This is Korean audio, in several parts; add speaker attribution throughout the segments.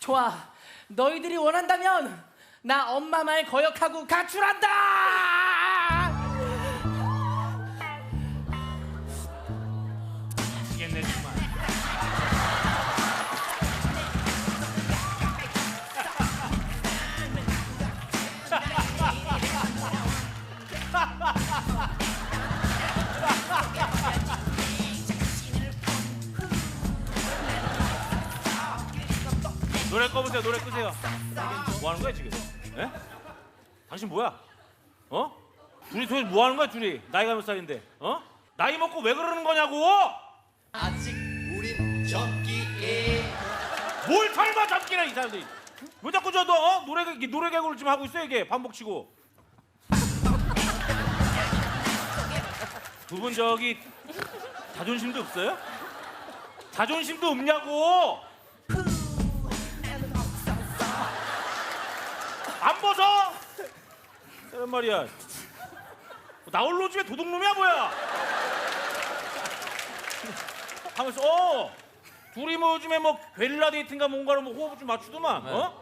Speaker 1: 좋아. 너희들이 원한다면 나 엄마 말 거역하고 가출한다.
Speaker 2: 미치겠네 정말. 노래 꺼보세요. 노래 끄세요. 뭐 하는 거야 지금? 예? 당신 뭐야? 어? 둘이 도대체 뭐 하는 거야 둘이? 나이가 몇 살인데? 어? 나이 먹고 왜 그러는 거냐고?
Speaker 3: 아직 우린 적기에
Speaker 2: 뭘 삶아 잡기래 이 사람들이 왜 자꾸 저도 어? 노래 개- 노래 개그를 좀 하고 있어 이게 반복치고 두 분 저기 자존심도 없어요? 자존심도 없냐고 안 벗어 그런 말이야 나 홀로 집에 도둑놈이야 뭐야 하면서 어 둘이 뭐 요즘에 뭐 게릴라 데이트인가 뭔가로 뭐 호흡 좀 맞추더만 어? 어?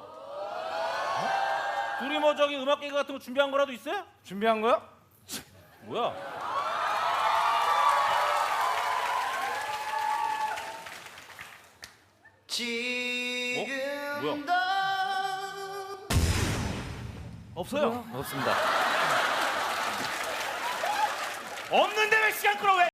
Speaker 2: 둘이 뭐 저기 음악 개그 같은 거 준비한 거라도 있어요?
Speaker 4: 준비한 거야?
Speaker 2: 뭐야?
Speaker 3: 지금
Speaker 2: 뭐야?
Speaker 4: 없어요. 없습니다.
Speaker 2: 없는데 왜 시간 끌어 왜?